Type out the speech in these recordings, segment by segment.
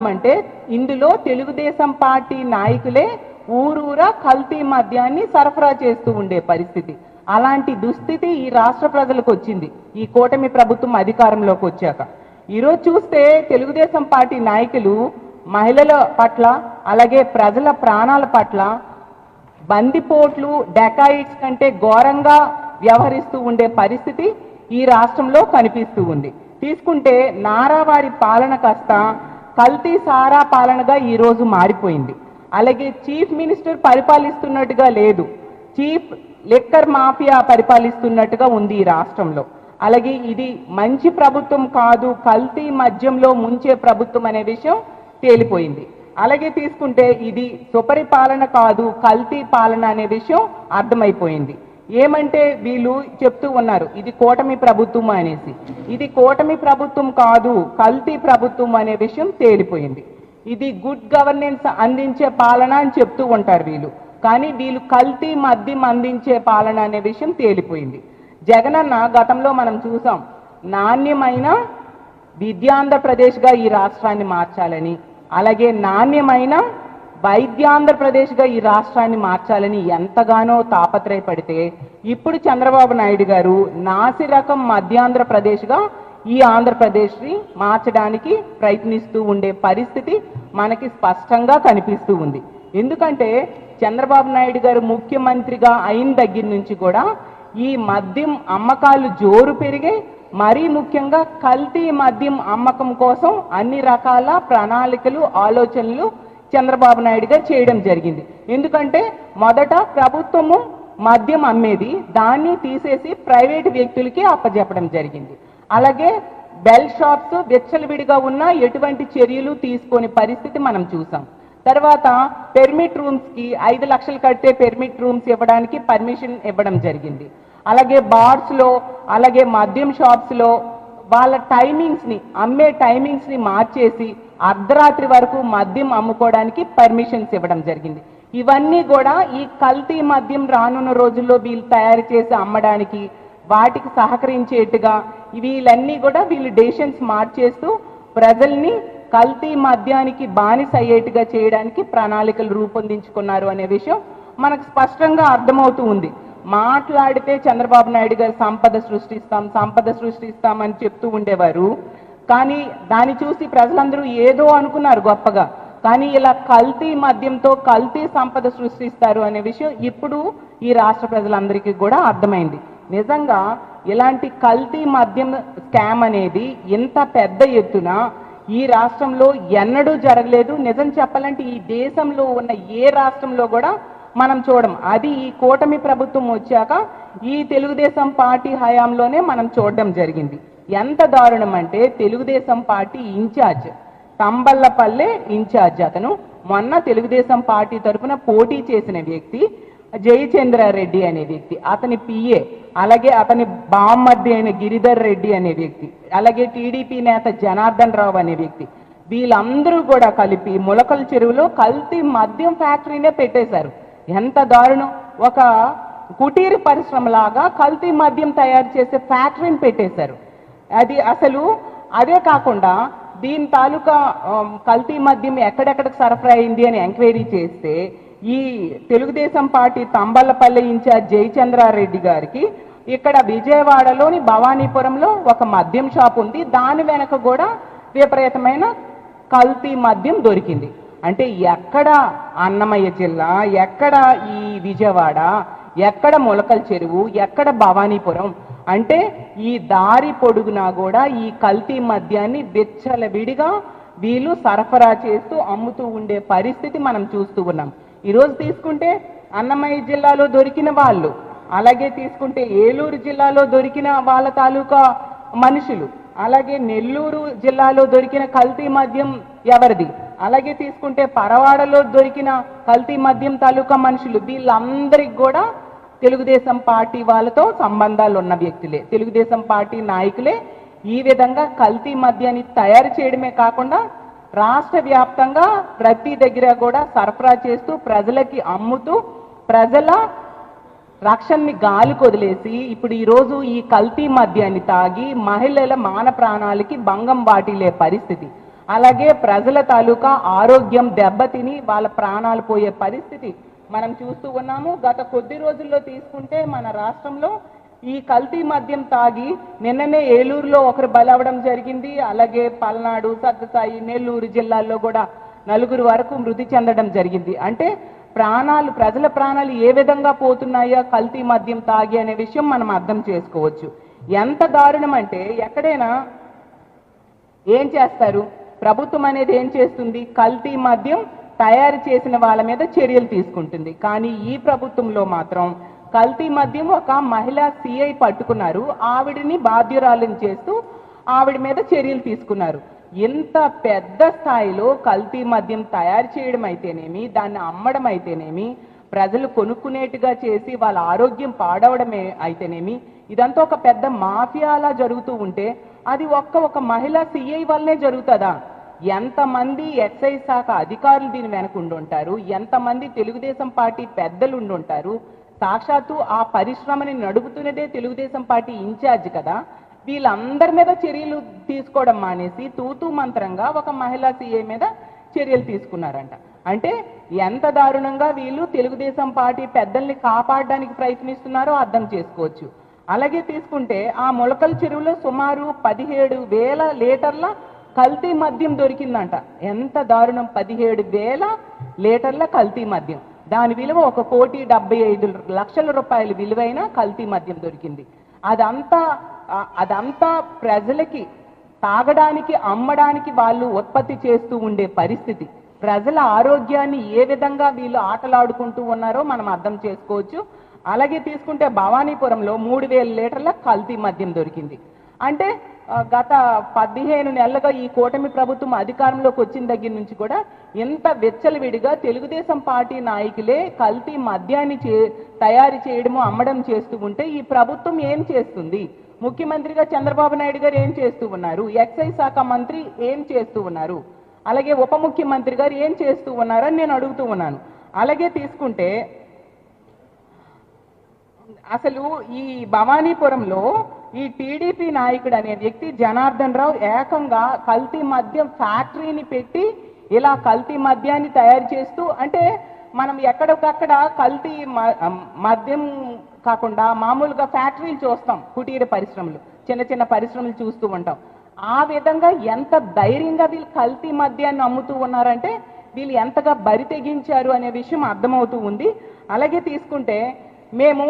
అంటే ఇందులో తెలుగుదేశం పార్టీ నాయకులే ఊరూరా కల్తీ మద్యాన్ని సరఫరా చేస్తూ ఉండే పరిస్థితి. అలాంటి దుస్థితి ఈ రాష్ట్ర ప్రజలకు వచ్చింది. ఈ కూటమి ప్రభుత్వం అధికారంలోకి వచ్చాక. ఈరోజు చూస్తే తెలుగుదేశం పార్టీ నాయకులు మహిళల పట్ల అలాగే ప్రజల ప్రాణాల పట్ల బందిపోట్లు డెకాయిట్స్ కంటే ఘోరంగా వ్యవహరిస్తూ ఉండే పరిస్థితి ఈ రాష్ట్రంలో కనిపిస్తూ ఉంది. తీసుకుంటే నారావారి పాలన కాస్త కల్తీ సారా పాలనగా ఈరోజు మారిపోయింది. అలాగే చీఫ్ మినిస్టర్ పరిపాలిస్తున్నట్టుగా లేదు. చీఫ్ లెక్కర్ మాఫియా పరిపాలిస్తున్నట్టుగా ఉంది ఈ రాష్ట్రంలో. అలాగే ఇది మంచి ప్రభుత్వం కాదు కల్తీ మద్యంలో ముంచే ప్రభుత్వం అనే విషయం తేలిపోయింది. అలాగే తీసుకుంటే ఇది సుపరిపాలన కాదు కల్తీ పాలన అనే విషయం అర్థమైపోయింది. ఏమంటే వీళ్ళు చెప్తూ ఉన్నారు ఇది కూటమి ప్రభుత్వం అనేసి. ఇది కూటమి ప్రభుత్వం కాదు కల్తీ ప్రభుత్వం అనే విషయం తేలిపోయింది. ఇది గుడ్ గవర్నెన్స్ అందించే పాలన అని చెప్తూ ఉంటారు వీళ్ళు. కానీ వీళ్ళు కల్తీ మద్యం అందించే పాలన అనే విషయం తేలిపోయింది. జగనన్న గతంలో మనం చూసాం నాణ్యమైన విద్యాంధ్రప్రదేశ్గా ఈ రాష్ట్రాన్ని మార్చాలని అలాగే నాణ్యమైన వైద్యాంధ్రప్రదేశ్గా ఈ రాష్ట్రాన్ని మార్చాలని ఎంతగానో తాపత్రయపడితే ఇప్పుడు చంద్రబాబు నాయుడు గారు నాసి రకం మధ్యాంధ్రప్రదేశ్గా ఈ ఆంధ్రప్రదేశ్ని మార్చడానికి ప్రయత్నిస్తూ ఉండే పరిస్థితి మనకి స్పష్టంగా కనిపిస్తూ ఉంది. ఎందుకంటే చంద్రబాబు నాయుడు గారు ముఖ్యమంత్రిగా అయిన దగ్గర నుంచి కూడా ఈ మద్యం అమ్మకాలు జోరు పెరిగాయి మరీ ముఖ్యంగా కల్తీ మద్యం అమ్మకం కోసం అన్ని రకాల ప్రణాళికలు ఆలోచనలు చంద్రబాబు నాయుడు గారు చేయడం జరిగింది. ఎందుకంటే మొదట ప్రభుత్వము మద్యం అమ్మేది దాన్ని తీసేసి ప్రైవేట్ వ్యక్తులకి అప్పజెప్పడం జరిగింది. అలాగే బెల్ షాప్స్ విచ్చలవిడిగా ఉన్న ఎటువంటి చర్యలు తీసుకొని పరిస్థితి మనం చూసాం. తర్వాత పెర్మిట్ రూమ్స్కి ఐదు లక్షలు కడితే పెర్మిట్ రూమ్స్ ఇవ్వడానికి పర్మిషన్ ఇవ్వడం జరిగింది. అలాగే బార్స్లో అలాగే మద్యం షాప్స్లో వాళ్ళ టైమింగ్స్ని అమ్మే టైమింగ్స్ని మార్చేసి అర్ధరాత్రి వరకు మద్యం అమ్ముకోవడానికి పర్మిషన్స్ ఇవ్వడం జరిగింది. ఇవన్నీ కూడా ఈ కల్తీ మద్యం రానున్న రోజుల్లో వీళ్ళు తయారు చేసి అమ్మడానికి వాటికి సహకరించేట్టుగా వీళ్ళన్నీ కూడా వీళ్ళు డెసిషన్స్ మార్చేస్తూ ప్రజల్ని కల్తీ మద్యానికి బానిస అయ్యేట్టుగా చేయడానికి ప్రణాళికలు రూపొందించుకున్నారు అనే విషయం మనకు స్పష్టంగా అర్థమవుతూ ఉంది. మాట్లాడితే చంద్రబాబు నాయుడు గారు సంపద సృష్టిస్తాం సంపద సృష్టిస్తాం అని చెప్తూ ఉండేవారు. కానీ దాన్ని చూసి ప్రజలందరూ ఏదో అనుకున్నారు గొప్పగా. కానీ ఇలా కల్తీ మద్యంతో కల్తీ సంపద సృష్టిస్తారు అనే విషయం ఇప్పుడు ఈ రాష్ట్ర ప్రజలందరికీ కూడా అర్థమైంది. నిజంగా ఇలాంటి కల్తీ మద్యం స్కామ్ అనేది ఇంత పెద్ద ఎత్తున ఈ రాష్ట్రంలో ఎన్నడూ జరగలేదు. నిజం చెప్పాలంటే ఈ దేశంలో ఉన్న ఏ రాష్ట్రంలో కూడా మనం చూడం. అది ఈ కూటమి ప్రభుత్వం వచ్చాక ఈ తెలుగుదేశం పార్టీ హయాంలోనే మనం చూడడం జరిగింది. ఎంత దారుణం అంటే Telugu Desam party incharge Thamballapalle incharge అతను. మొన్న తెలుగుదేశం పార్టీ తరఫున పోటీ చేసిన వ్యక్తి జయచంద్రారెడ్డి అనే వ్యక్తి అతని పిఏ అలాగే అతని బామ్మర్ది అయిన గిరిధర్ రెడ్డి అనే వ్యక్తి అలాగే టీడీపీ నేత జనార్దన్ రావు అనే వ్యక్తి వీళ్ళందరూ కూడా కలిపి ములకల చెరువులో కల్తీ మద్యం ఫ్యాక్టరీనే పెట్టేశారు. ఎంత దారుణం! ఒక కుటీర పరిశ్రమలాగా కల్తీ మద్యం తయారు చేసే ఫ్యాక్టరీని పెట్టేశారు. అది అసలు అదే కాకుండా దీని తాలూకా కల్తీ మద్యం ఎక్కడెక్కడికి సరఫరా అయింది అని ఎంక్వైరీ చేస్తే ఈ తెలుగుదేశం పార్టీ తంబల్లపల్లి ఇన్ఛార్జ్ జయచంద్రారెడ్డి గారికి ఇక్కడ విజయవాడలోని భవానీపురంలో ఒక మద్యం షాప్ ఉంది. దాని వెనక కూడా విపరీతమైన కల్తీ మద్యం దొరికింది. అంటే ఎక్కడ అన్నమయ్య జిల్లా ఎక్కడ ఈ విజయవాడ ఎక్కడ మొలకల చెరువు ఎక్కడ భవానీపురం? అంటే ఈ దారి పొడుగునా కూడా ఈ కల్తీ మద్యాన్ని విచ్చలవిడిగా వీళ్ళు సరఫరా చేస్తూ అమ్ముతూ ఉండే పరిస్థితి మనం చూస్తూ ఉన్నాం. ఈరోజు తీసుకుంటే అన్నమయ్య జిల్లాలో దొరికిన వాళ్ళు అలాగే తీసుకుంటే ఏలూరు జిల్లాలో దొరికిన వాళ్ళ తాలూకా మనుషులు అలాగే నెల్లూరు జిల్లాలో దొరికిన కల్తీ మద్యం ఎవరిది? అలాగే తీసుకుంటే పరవాడలో దొరికిన కల్తీ మద్యం తాలూకా మనుషులు వీళ్ళందరికి కూడా తెలుగుదేశం పార్టీ వాళ్ళతో సంబంధాలు ఉన్న వ్యక్తులే. తెలుగుదేశం పార్టీ నాయకులే. ఈ విధంగా కల్తీ మద్యాన్ని తయారు చేయడమే కాకుండా రాష్ట్ర వ్యాప్తంగా ప్రతి దగ్గర కూడా సరఫరా చేస్తూ ప్రజలకి అమ్ముతూ ప్రజల రక్షణని గాలి కొదిలేసి ఇప్పుడు ఈరోజు ఈ కల్తీ మద్యాన్ని తాగి మహిళల మాన ప్రాణాలకి భంగం వాటిలే పరిస్థితి. అలాగే ప్రజల తాలూకా ఆరోగ్యం దెబ్బతిని వాళ్ళ ప్రాణాలు పోయే పరిస్థితి. మనం చూస్తూ ఉన్నాము గత కొద్ది రోజుల్లో తీసుకుంటే మన రాష్ట్రంలో ఈ కల్తీ మద్యం తాగి నిన్ననే ఏలూరులో ఒకరు బలవడం జరిగింది. అలాగే పల్నాడు సత్యసాయి నెల్లూరు జిల్లాల్లో కూడా నలుగురు వరకు మృతి చెందడం జరిగింది. అంటే ప్రాణాలు ప్రజల ప్రాణాలు ఏ విధంగా పోతున్నాయో కల్తీ మద్యం తాగి అనే విషయం మనం అర్థం చేసుకోవచ్చు. ఎంత దారుణం అంటే ఎక్కడైనా ఏం చేస్తారు? ప్రభుత్వం అనేది ఏం చేస్తుంది? కల్తీ మద్యం తయారు చేసిన వాళ్ళ మీద చర్యలు తీసుకుంటుంది. కానీ ఈ ప్రభుత్వంలో మాత్రం కల్తీ మద్యం ఒక మహిళా సిఐ పట్టుకున్నారు. ఆవిడిని బాధ్యురాలను చేస్తూ ఆవిడ మీద చర్యలు తీసుకున్నారు. ఇంత పెద్ద స్థాయిలో కల్తీ మద్యం తయారు చేయడం అయితేనేమి దాన్ని అమ్మడం అయితేనేమి ప్రజలు కొనుక్కునేట్టుగా చేసి వాళ్ళ ఆరోగ్యం పాడవడమే అయితేనేమి ఇదంతా ఒక పెద్ద మాఫియాలా జరుగుతూ ఉంటే అది ఒక్క ఒక మహిళా సిఐ వల్లనే జరుగుతుందా? ఎంతమంది ఎక్సైజ్ శాఖ అధికారులు దీని వెనక ఉండుంటారు? ఎంతమంది తెలుగుదేశం పార్టీ పెద్దలు ఉండుంటారు? సాక్షాత్తు ఆ పరిశ్రమని నడుపుతున్నదే తెలుగుదేశం పార్టీ ఇన్ఛార్జ్ కదా. వీళ్ళందరి మీద చర్యలు తీసుకోవడం మానేసి తూతూ మంత్రంగా ఒక మహిళా సీఏ మీద చర్యలు తీసుకున్నారంట. అంటే ఎంత దారుణంగా వీళ్ళు తెలుగుదేశం పార్టీ పెద్దల్ని కాపాడడానికి ప్రయత్నిస్తున్నారో అర్థం చేసుకోవచ్చు. అలాగే తీసుకుంటే ఆ మొలకల చెరువులో సుమారు పదిహేడు వేల లీటర్ల కల్తీ మద్యం దొరికిందంట. ఎంత దారుణం. పదిహేడు వేల లీటర్ల కల్తీ మద్యం. దాని విలువ ఒక కోటి డెబ్బై ఐదు లక్షల రూపాయల విలువైన కల్తీ మద్యం దొరికింది. అదంతా అదంతా ప్రజలకి తాగడానికి అమ్మడానికి వాళ్ళు ఉత్పత్తి చేస్తూ ఉండే పరిస్థితి. ప్రజల ఆరోగ్యాన్ని ఏ విధంగా వీళ్ళు ఆటలాడుకుంటూ ఉన్నారో మనం అర్థం చేసుకోవచ్చు. అలాగే తీసుకుంటే భవానీపురంలో మూడు వేల లీటర్ల కల్తీ మద్యం దొరికింది. అంటే గత పదిహేను నెలలుగా ఈ కూటమి ప్రభుత్వం అధికారంలోకి వచ్చిన దగ్గర నుంచి కూడా ఇంత విచ్చలవిడిగా తెలుగుదేశం పార్టీ నాయకులే కల్తీ మద్యాన్ని చే తయారు చేయడము అమ్మడం చేస్తూ ఉంటే ఈ ప్రభుత్వం ఏం చేస్తుంది? ముఖ్యమంత్రిగా చంద్రబాబు నాయుడు గారు ఏం చేస్తూ ఉన్నారు? ఎక్సైజ్ శాఖ మంత్రి ఏం చేస్తూ ఉన్నారు? అలాగే ఉప ముఖ్యమంత్రి గారు ఏం చేస్తూ ఉన్నారని నేను అడుగుతూ ఉన్నాను. అలాగే తీసుకుంటే అసలు ఈ భవానీపురంలో ఈ టీడీపీ నాయకుడు అనే వ్యక్తి జనార్దన్ రావు ఏకంగా కల్తీ మద్యం ఫ్యాక్టరీని పెట్టి ఇలా కల్తీ మద్యాన్ని తయారు చేస్తూ అంటే మనం ఎక్కడికక్కడ కల్తీ మ- మద్యం కాకుండా మామూలుగా ఫ్యాక్టరీలు చూస్తాం కుటీర పరిశ్రమలు చిన్న చిన్న పరిశ్రమలు చూస్తూ ఉంటాం. ఆ విధంగా ఎంత ధైర్యంగా వీళ్ళు కల్తీ మద్యాన్ని అమ్ముతూ ఉన్నారంటే వీళ్ళు ఎంతగా బరి తెగించారు అనే విషయం అర్థమవుతూ ఉంది. అలాగే తీసుకుంటే మేము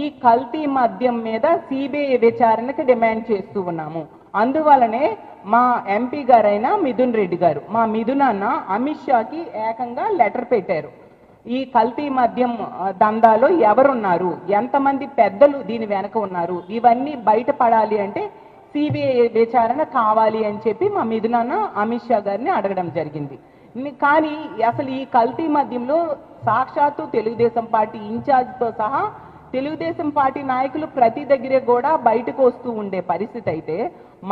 ఈ కల్తీ మద్యం మీద సిబిఐ విచారణకు డిమాండ్ చేస్తూ ఉన్నాము. అందువలనే మా ఎంపీ గారైన మిథున్ రెడ్డి గారు మా మిథున్ అన్న అమిత్ షాకి ఏకంగా లెటర్ పెట్టారు. ఈ కల్తీ మద్యం దందాలో ఎవరున్నారు? ఎంతమంది పెద్దలు దీని వెనక ఉన్నారు? ఇవన్నీ బయటపడాలి అంటే సిబిఐ విచారణ కావాలి అని చెప్పి మా మిథునన్న అమిత్ షా గారిని అడగడం జరిగింది. కానీ అసలు ఈ కల్తీ మద్యంలో సాక్షాత్తు తెలుగుదేశం పార్టీ ఇన్ఛార్జ్తో సహా తెలుగుదేశం పార్టీ నాయకులు ప్రతి దగ్గర కూడా బయటకు వస్తూ ఉండే పరిస్థితి అయితే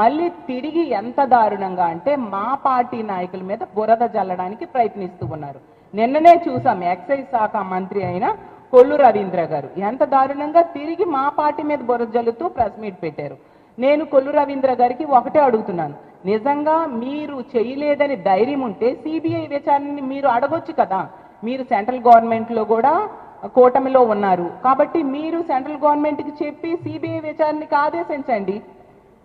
మళ్ళీ తిరిగి ఎంత దారుణంగా అంటే మా పార్టీ నాయకుల మీద బురద జల్లడానికి ప్రయత్నిస్తూ ఉన్నారు. నిన్ననే చూసాం ఎక్సైజ్ శాఖ మంత్రి అయిన కొల్లు రవీంద్ర గారు. ఎంత దారుణంగా తిరిగి మా పార్టీ మీద బురద జల్లుతూ ప్రెస్ మీట్ పెట్టారు. నేను కొల్లు రవీంద్ర గారికి ఒకటే అడుగుతున్నాను. నిజంగా మీరు చేయలేదని ధైర్యం ఉంటే సిబిఐ విచారణని మీరు అడగొచ్చు కదా. మీరు సెంట్రల్ గవర్నమెంట్లో కూడా కూటమిలో ఉన్నారు. కాబట్టి మీరు సెంట్రల్ గవర్నమెంట్కి చెప్పి సిబిఐ విచారణకి ఆదేశించండి.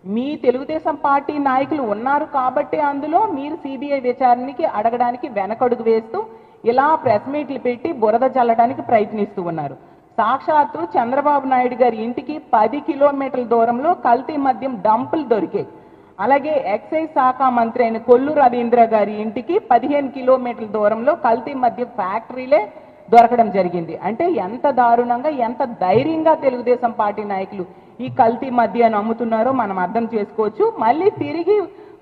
మీ తెలుగుదేశం పార్టీ నాయకులు ఉన్నారు కాబట్టి అందులో మీరు సిబిఐ విచారణకి అడగడానికి వెనకడుగు వేస్తూ ఇలా ప్రెస్ మీట్లు పెట్టి బురద చల్లడానికి ప్రయత్నిస్తూ ఉన్నారు. సాక్షాత్తు చంద్రబాబు నాయుడు గారి ఇంటికి పది కిలోమీటర్ల దూరంలో కల్తీ మద్యం డంపులు దొరికాయి. అలాగే ఎక్సైజ్ శాఖ మంత్రి అయిన కొల్లు రవీంద్ర గారి ఇంటికి పదిహేను కిలోమీటర్ల దూరంలో కల్తీ మధ్య ఫ్యాక్టరీలే దొరకడం జరిగింది. అంటే ఎంత దారుణంగా ఎంత ధైర్యంగా తెలుగుదేశం పార్టీ నాయకులు ఈ కల్తీ మద్యాన్ని అమ్ముతున్నారో మనం అర్థం చేసుకోవచ్చు. మళ్ళీ తిరిగి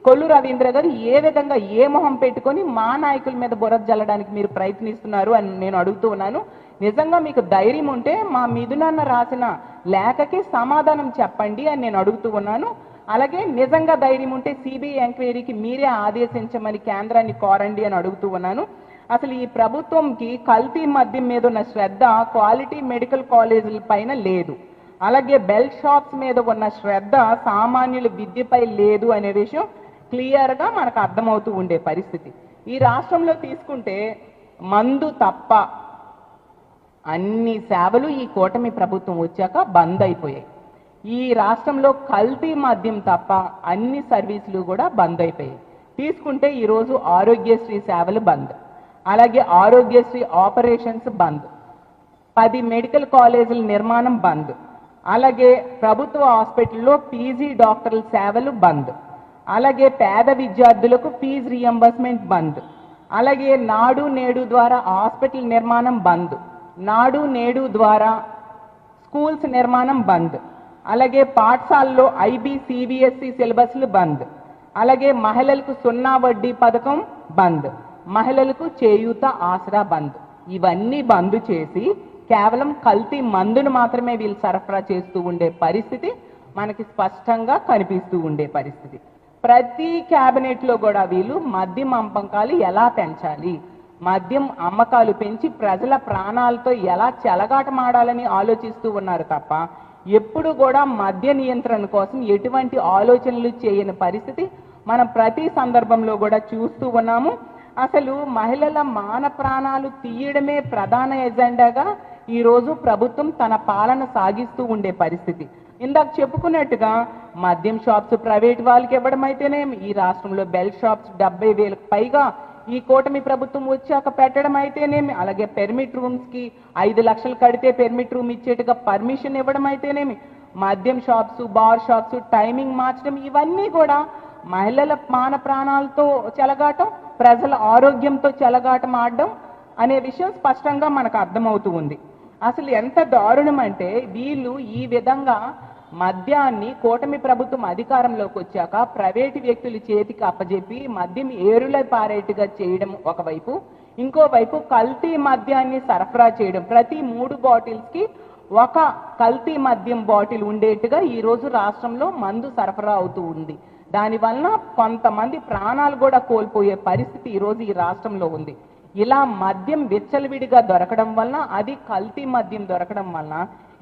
కొల్లు రవీంద్ర గారు ఏ విధంగా ఏ మొహం పెట్టుకొని మా నాయకుల మీద బురద జల్లడానికి మీరు ప్రయత్నిస్తున్నారు అని నేను అడుగుతూ ఉన్నాను. నిజంగా మీకు ధైర్యం ఉంటే మా మిథునన్న రాసిన లేఖకి సమాధానం చెప్పండి అని నేను అడుగుతూ ఉన్నాను. అలాగే నిజంగా ధైర్యం ఉంటే సిబిఐ ఎంక్వైరీకి మీరే ఆదేశించమని కేంద్రాన్ని కోరండి అని అడుగుతూ ఉన్నాను. అసలు ఈ ప్రభుత్వంకి కల్తీ మద్యం మీద ఉన్న శ్రద్ధ క్వాలిటీ మెడికల్ కాలేజీల పైన లేదు. అలాగే బెల్ట్ షాప్స్ మీద ఉన్న శ్రద్ధ సామాన్యుల విద్యపై లేదు అనే విషయం క్లియర్గా మనకు అర్థమవుతూ ఉండే పరిస్థితి. ఈ రాష్ట్రంలో తీసుకుంటే మందు తప్ప అన్ని సేవలు ఈ కూటమి ప్రభుత్వం వచ్చాక బంద్ అయిపోయాయి. ఈ రాష్ట్రంలో కల్తీ మద్యం తప్ప అన్ని సర్వీసులు కూడా బంద్ అయిపోయాయి. తీసుకుంటే ఈరోజు ఆరోగ్యశ్రీ సేవలు బంద్. అలాగే ఆరోగ్యశ్రీ ఆపరేషన్స్ బంద్. పది మెడికల్ కాలేజీల నిర్మాణం బంద్. అలాగే ప్రభుత్వ హాస్పిటల్లో పీజీ డాక్టర్ల సేవలు బంద్. అలాగే పేద విద్యార్థులకు ఫీజు రియంబర్స్మెంట్ బంద్. అలాగే నాడు నేడు ద్వారా హాస్పిటల్ నిర్మాణం బంద్. నాడు నేడు ద్వారా స్కూల్స్ నిర్మాణం బంద్. అలాగే పాఠశాలలో ఐబీ సిబిఎస్ఈ సిలబస్లు బంద్. అలాగే మహిళలకు సున్నా వడ్డీ పథకం బంద్. మహిళలకు చేయూత ఆసరా బంద్. ఇవన్నీ బంద్ చేసి కేవలం కల్తీ మందును మాత్రమే వీళ్ళు సరఫరా చేస్తూ ఉండే పరిస్థితి మనకి స్పష్టంగా కనిపిస్తూ ఉండే పరిస్థితి. ప్రతి క్యాబినెట్లో కూడా వీళ్ళు మద్యం అమ్మకాలు ఎలా పెంచాలి? మద్యం అమ్మకాలు పెంచి ప్రజల ప్రాణాలతో ఎలా చెలగాటమాడాలని ఆలోచిస్తూ ఉన్నారు తప్ప ఎప్పుడు కూడా మద్య నియంత్రణ కోసం ఎటువంటి ఆలోచనలు చేయని పరిస్థితి మనం ప్రతి సందర్భంలో కూడా చూస్తూ ఉన్నాము. అసలు మహిళల మాన ప్రాణాలు తీయడమే ప్రధాన ఎజెండాగా ఈరోజు ప్రభుత్వం తన పాలన సాగిస్తూ ఉండే పరిస్థితి. ఇందాక చెప్పుకున్నట్టుగా మద్యం షాప్స్ ప్రైవేట్ వాళ్ళకి ఇవ్వడం అయితేనే ఈ రాష్ట్రంలో బెల్ షాప్స్ డెబ్బై వేలకు పైగా ఈ కూటమి ప్రభుత్వం వచ్చాక పెట్టడం అయితేనేమి? అలాగే పెర్మిట్ రూమ్స్కి ఐదు లక్షలు కడితే పెర్మిట్ రూమ్ ఇచ్చేట్టుగా పర్మిషన్ ఇవ్వడం అయితేనేమి? మద్యం షాప్స్ బార్ షాప్స్ టైమింగ్ మార్చడం ఇవన్నీ కూడా మహిళల మాన ప్రాణాలతో చెలగాటం ప్రజల ఆరోగ్యంతో చెలగాటం ఆడడం అనే విషయం స్పష్టంగా మనకు అర్థమవుతూ ఉంది. అసలు ఎంత దారుణం అంటే వీళ్ళు ఈ విధంగా మద్యాన్ని కూటమి ప్రభుత్వం అధికారంలోకి వచ్చాక ప్రైవేటు వ్యక్తుల చేతికి అప్పజెప్పి మద్యం ఏరుల పారేటుగా చేయడం ఒకవైపు ఇంకోవైపు కల్తీ మద్యాన్ని సరఫరా చేయడం. ప్రతి మూడు బాటిల్స్కి ఒక కల్తీ మద్యం బాటిల్ ఉండేట్టుగా ఈ రోజు రాష్ట్రంలో మందు సరఫరా అవుతూ ఉంది. దానివలన కొంతమంది ప్రాణాలు కూడా కోల్పోయే పరిస్థితి ఈ రోజు ఈ రాష్ట్రంలో ఉంది. ఇలా మద్యం విచ్చలవిడిగా దొరకడం వలన అది కల్తీ మద్యం దొరకడం వలన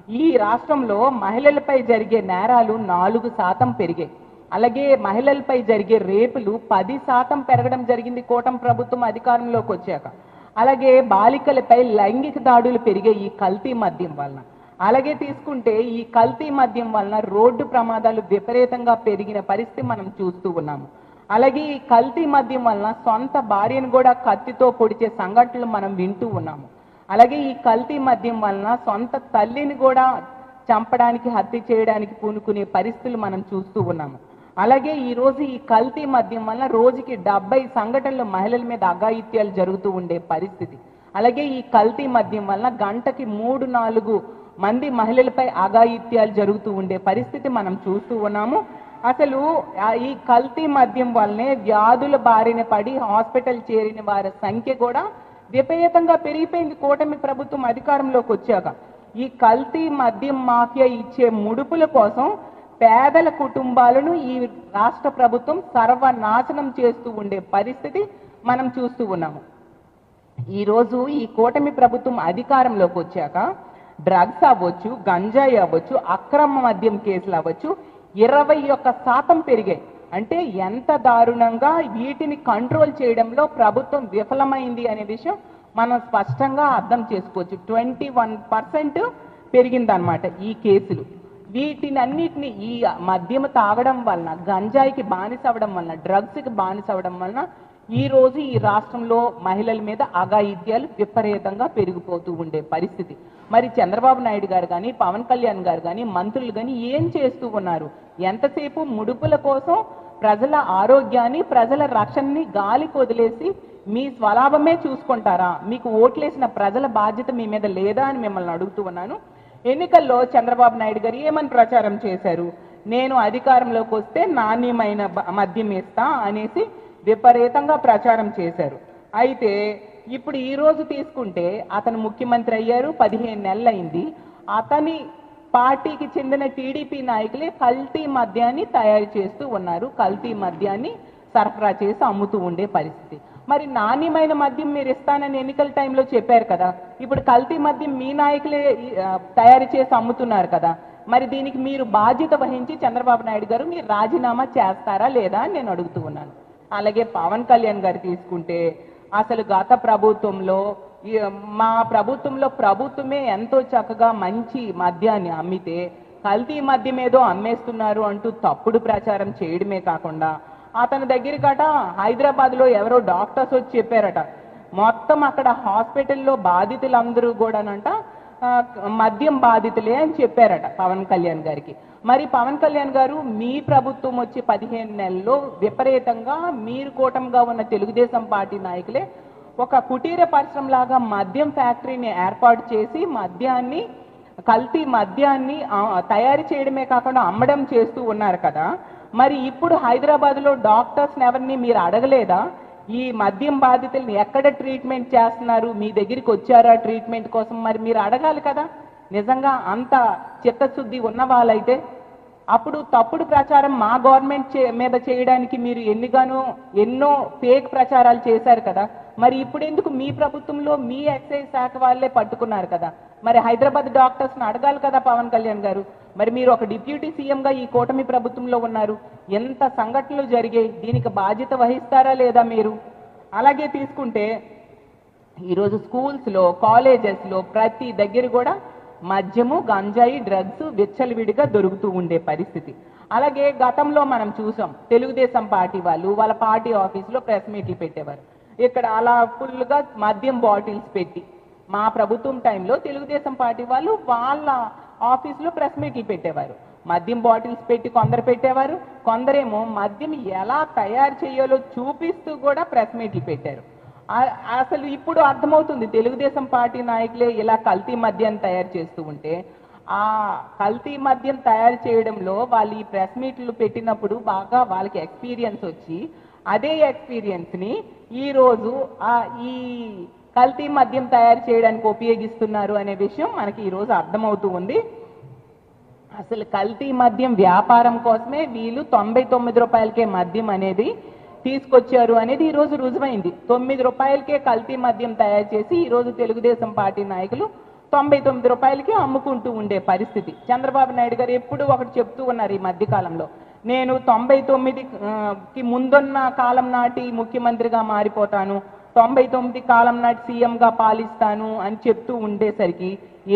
ఈ రాష్ట్రంలో మహిళలపై జరిగే నేరాలు నాలుగు శాతం పెరిగాయి అలాగే మహిళలపై జరిగే రేపులు పది శాతం పెరగడం జరిగింది కూటమి ప్రభుత్వం అధికారంలోకి వచ్చాక. అలాగే బాలికలపై లైంగిక దాడులు పెరిగాయి ఈ కల్తీ మద్యం వలన. అలాగే తీసుకుంటే ఈ కల్తీ మద్యం వలన రోడ్డు ప్రమాదాలు విపరీతంగా పెరిగిన పరిస్థితి మనం చూస్తూ ఉన్నాము. అలాగే ఈ కల్తీ మద్యం వలన సొంత భార్యను కూడా కత్తితో పొడిచే సంఘటనలు మనం వింటూ ఉన్నాము. అలాగే ఈ కల్తీ మద్యం వలన సొంత తల్లిని కూడా చంపడానికి హత్య చేయడానికి పూనుకునే పరిస్థితులు మనం చూస్తూ ఉన్నాము. అలాగే ఈరోజు ఈ కల్తీ మద్యం వలన రోజుకి డెబ్బై సంఘటనలు మహిళల మీద అఘాయిత్యాలు జరుగుతూ ఉండే పరిస్థితి. అలాగే ఈ కల్తీ మద్యం వలన గంటకి మూడు నాలుగు మంది మహిళలపై అఘాయిత్యాలు జరుగుతూ ఉండే పరిస్థితి మనం చూస్తూ ఉన్నాము. అసలు ఈ కల్తీ మద్యం వల్లనే వ్యాధుల బారిన పడి హాస్పిటల్ చేరిన వారి సంఖ్య కూడా విపరీతంగా పెరిగిపోయింది కూటమి ప్రభుత్వం అధికారంలోకి వచ్చాక. ఈ కల్తీ మద్యం మాఫియా ఇచ్చే ముడుపుల కోసం పేదల కుటుంబాలను ఈ రాష్ట్ర ప్రభుత్వం సర్వనాశనం చేస్తూ ఉండే పరిస్థితి మనం చూస్తూ ఉన్నాము. ఈ రోజు ఈ కూటమి ప్రభుత్వం అధికారంలోకి వచ్చాక డ్రగ్స్ అవ్వచ్చు గంజాయి అవ్వచ్చు అక్రమ మద్యం కేసులు అవ్వచ్చు ఇరవై ఒక్క శాతం పెరిగాయి. అంటే ఎంత దారుణంగా వీటిని కంట్రోల్ చేయడంలో ప్రభుత్వం విఫలమైంది అనే విషయం మనం స్పష్టంగా అర్థం చేసుకోవచ్చు. ట్వంటీ వన్ పర్సెంట్ పెరిగిందనమాట ఈ కేసులు. వీటిని అన్నిటిని ఈ మద్యం తాగడం వలన గంజాయికి బానిస అవ్వడం వలన డ్రగ్స్కి బానిస అవ్వడం వలన ఈ రోజు ఈ రాష్ట్రంలో మహిళల మీద అఘాయిత్యాలు విపరీతంగా పెరిగిపోతూ ఉండే పరిస్థితి. మరి చంద్రబాబు నాయుడు గారు కానీ పవన్ కళ్యాణ్ గారు కానీ మంత్రులు కానీ ఏం చేస్తూ ఉన్నారు? ఎంతసేపు ముడుపుల కోసం ప్రజల ఆరోగ్యాన్ని ప్రజల రక్షణని గాలికి వదిలేసి మీ స్వలాభమే చూసుకుంటారా? మీకు ఓట్లేసిన ప్రజల బాధ్యత మీ మీద లేదా అని మిమ్మల్ని అడుగుతూ ఉన్నాను. ఎన్నికల్లో చంద్రబాబు నాయుడు గారు ఏమని ప్రచారం చేశారు? నేను అధికారంలోకి వస్తే నాణ్యమైన మద్యం ఇస్తా అనేసి విపరీతంగా ప్రచారం చేశారు. అయితే ఇప్పుడు ఈ రోజు తీసుకుంటే అతను ముఖ్యమంత్రి అయ్యారు పదిహేను నెలలు అయింది అతని పార్టీకి చెందిన టీడీపీ నాయకులే కల్తీ మద్యాన్ని తయారు చేస్తూ ఉన్నారు. కల్తీ మద్యాన్ని సరఫరా చేసి అమ్ముతూ ఉండే పరిస్థితి. మరి నాణ్యమైన మద్యం మీరు ఇస్తానని ఎన్నికల టైంలో చెప్పారు కదా. ఇప్పుడు కల్తీ మద్యం మీ నాయకులే తయారు చేసి అమ్ముతున్నారు కదా. మరి దీనికి మీరు బాధ్యత వహించి చంద్రబాబు నాయుడు గారు మీరు రాజీనామా చేస్తారా లేదా అని నేను అడుగుతూ ఉన్నాను. అలాగే పవన్ కళ్యాణ్ గారు తీసుకుంటే అసలు గత ప్రభుత్వంలో మా ప్రభుత్వంలో ప్రభుత్వమే ఎంతో చక్కగా మంచి మద్యాన్ని అమ్మితే కల్తీ మద్యం ఏదో అమ్మేస్తున్నారు అంటూ తప్పుడు ప్రచారం చేయడమే కాకుండా అతని దగ్గరికట హైదరాబాద్ హైదరాబాద్లో ఎవరో డాక్టర్స్ వచ్చి చెప్పారట మొత్తం అక్కడ హాస్పిటల్లో బాధితులందరూ కూడానంట మద్యం బాధితులే అని చెప్పారట పవన్ కళ్యాణ్ గారికి. మరి పవన్ కళ్యాణ్ గారు మీ ప్రభుత్వం వచ్చి పదిహేను నెలల్లో విపరీతంగా మీరు కూటమిగా ఉన్న తెలుగుదేశం పార్టీ నాయకులే ఒక కుటీర పరిశ్రమ లాగా మద్యం ఫ్యాక్టరీని ఏర్పాటు చేసి మద్యాన్ని కల్తీ మద్యాన్ని తయారు చేయడమే కాకుండా అమ్మడం చేస్తూ ఉన్నారు కదా. మరి ఇప్పుడు హైదరాబాద్లో డాక్టర్స్ని ఎవరిని మీరు అడగలేదా? ఈ మద్యం బాధితుల్ని ఎక్కడ ట్రీట్మెంట్ చేస్తున్నారు? మీ దగ్గరికి వచ్చారా ట్రీట్మెంట్ కోసం? మరి మీరు అడగాలి కదా. నిజంగా అంత చిత్తశుద్ధి ఉన్న వాళ్ళైతే అప్పుడు తప్పుడు ప్రచారం మా గవర్నమెంట్ చే- మీద చేయడానికి మీరు ఎన్నిగానో ఎన్నో ఫేక్ ప్రచారాలు చేశారు కదా. మరి ఇప్పుడు ఎందుకు మీ ప్రభుత్వంలో మీ ఎక్సైజ్ శాఖ వాళ్ళే పట్టుకున్నారు కదా. మరి హైదరాబాద్ డాక్టర్స్ని అడగాలి కదా పవన్ కళ్యాణ్ గారు. మరి మీరు ఒక డిప్యూటీ సీఎంగా ఈ కూటమి ప్రభుత్వంలో ఉన్నారు. ఎంత సంఘటనలు జరిగాయి దీనికి బాధ్యత వహిస్తారా లేదా మీరు? అలాగే తీసుకుంటే ఈరోజు స్కూల్స్లో కాలేజెస్లో ప్రతి దగ్గర కూడా మద్యము గంజాయి డ్రగ్స్ విచ్చలవిడిగా దొరుకుతూ ఉండే పరిస్థితి. అలాగే గతంలో మనం చూసాం తెలుగుదేశం పార్టీ వాళ్ళు వాళ్ళ పార్టీ ఆఫీసులో ప్రెస్ మీట్లు పెట్టేవారు. ఇక్కడ అలా ఫుల్గా మద్యం బాటిల్స్ పెట్టి మా ప్రభుత్వం టైంలో తెలుగుదేశం పార్టీ వాళ్ళు వాళ్ళ ఆఫీసులో ప్రెస్ మీట్లు పెట్టేవారు. మద్యం బాటిల్స్ పెట్టి కొందరు పెట్టేవారు కొందరేమో మద్యం ఎలా తయారు చేయాలో చూపిస్తూ కూడా ప్రెస్ మీట్లు పెట్టారు. అసలు ఇప్పుడు అర్థమవుతుంది. తెలుగుదేశం పార్టీ నాయకులే ఇలా కల్తీ మద్యాన్ని తయారు చేస్తూ ఉంటే ఆ కల్తీ మద్యం తయారు చేయడంలో వాళ్ళు ఈ ప్రెస్ మీట్లు పెట్టినప్పుడు బాగా వాళ్ళకి ఎక్స్పీరియన్స్ వచ్చి అదే ఎక్స్పీరియన్స్ని ఈరోజు ఈ రోజు ఆ ఈ కల్తీ మద్యం తయారు చేయడానికి ఉపయోగిస్తున్నారు అనే విషయం మనకి ఈరోజు అర్థమవుతూ ఉంది. అసలు కల్తీ మద్యం వ్యాపారం కోసమే వీళ్ళు తొంభై తొమ్మిది రూపాయలకే మద్యం అనేది తీసుకొచ్చారు అనేది ఈ రోజు రుజువైంది. తొమ్మిది రూపాయలకే కల్తీ మద్యం తయారు చేసి ఈ రోజు తెలుగుదేశం పార్టీ నాయకులు తొంభై తొమ్మిది రూపాయలకి అమ్ముకుంటూ ఉండే పరిస్థితి. చంద్రబాబు నాయుడు గారు ఎప్పుడు ఒకటి చెప్తూ ఉన్నారు ఈ మధ్య కాలంలో. నేను తొంభై తొమ్మిది కి ముందున్న కాలం నాటి ముఖ్యమంత్రిగా మారిపోతాను. తొంభై తొమ్మిది కాలం నాటి సీఎంగా పాలిస్తాను అని చెప్తూ ఉండేసరికి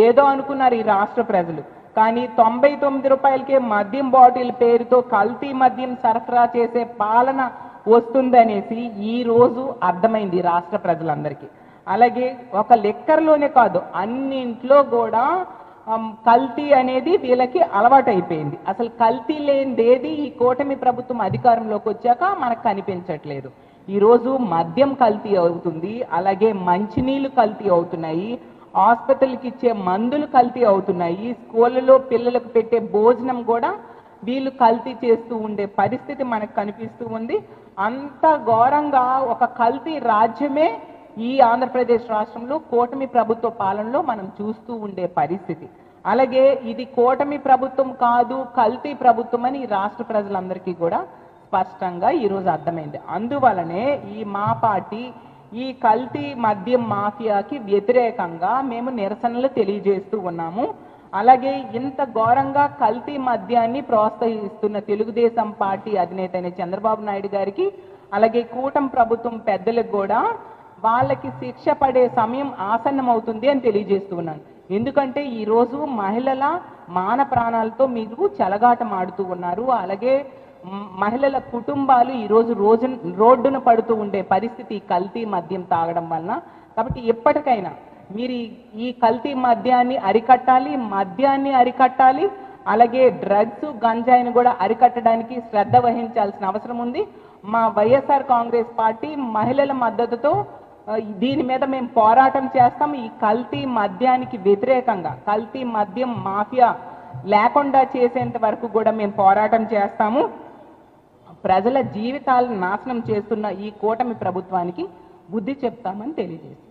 ఏదో అనుకున్నారు ఈ రాష్ట్ర ప్రజలు. కానీ తొంభై తొమ్మిది రూపాయలకే మద్యం బాటిల్ పేరుతో కల్తీ మద్యం సరఫరా చేసే పాలన వస్తుందనేసి ఈ రోజు అర్థమైంది రాష్ట్ర ప్రజలందరికీ. అలాగే ఒక లెక్కర్లోనే కాదు అన్నింట్లో కూడా కల్తీ అనేది వీళ్ళకి అలవాటైపోయింది. అసలు కల్తీ లేనిదేది ఈ కూటమి ప్రభుత్వం అధికారంలోకి వచ్చాక మనకు కనిపించట్లేదు. ఈరోజు మద్యం కల్తీ అవుతుంది అలాగే మంచినీళ్ళు కల్తీ అవుతున్నాయి హాస్పిటల్కి ఇచ్చే మందులు కల్తీ అవుతున్నాయి స్కూళ్ళలో పిల్లలకు పెట్టే భోజనం కూడా వీళ్ళు కల్తీ చేస్తూ ఉండే పరిస్థితి మనకు కనిపిస్తూ ఉంది. అంత ఘోరంగా ఒక కల్తీ రాజ్యమే ఈ ఆంధ్రప్రదేశ్ రాష్ట్రంలో కూటమి ప్రభుత్వ పాలనలో మనం చూస్తూ ఉండే పరిస్థితి. అలాగే ఇది కూటమి ప్రభుత్వం కాదు కల్తీ ప్రభుత్వం అని రాష్ట్ర ప్రజలందరికీ కూడా స్పష్టంగా ఈరోజు అర్థమైంది. అందువలనే ఈ మా పార్టీ ఈ కల్తీ మద్యం మాఫియాకి వ్యతిరేకంగా మేము నిరసనలు తెలియజేస్తూ ఉన్నాము. అలాగే ఇంత ఘోరంగా కల్తీ మద్యాన్ని ప్రోత్సహిస్తున్న తెలుగుదేశం పార్టీ అధినేత అయిన చంద్రబాబు నాయుడు గారికి అలాగే కూటమి ప్రభుత్వం పెద్దలకు కూడా వాళ్ళకి శిక్ష పడే సమయం ఆసన్నమవుతుంది అని తెలియజేస్తున్నాను ఎందుకంటే ఈరోజు మహిళల మాన ప్రాణాలతో మీరు చెలగాటం ఆడుతూ ఉన్నారు. అలాగే మహిళల కుటుంబాలు ఈరోజు రోజు రోడ్డున పడుతూ ఉండే పరిస్థితి కల్తీ మద్యం తాగడం వలన. కాబట్టి ఎప్పటికైనా మీరు ఈ- కల్తీ మద్యాన్ని అరికట్టాలి మద్యాన్ని అరికట్టాలి అలాగే డ్రగ్స్ గంజాయిని కూడా అరికట్టడానికి శ్రద్ధ వహించాల్సిన అవసరం ఉంది. మా వైఎస్ఆర్ కాంగ్రెస్ పార్టీ మహిళల మద్దతుతో దీని మీద మేము పోరాటం చేస్తాం. ఈ కల్తీ మద్యానికి వ్యతిరేకంగా కల్తీ మద్యం మాఫియా లేకుండా చేసేంత వరకు కూడా మేము పోరాటం చేస్తాము. ప్రజల జీవితాలను నాశనం చేస్తున్న ఈ కూటమి ప్రభుత్వానికి బుద్ధి చెప్తామని తెలియజేస్తాం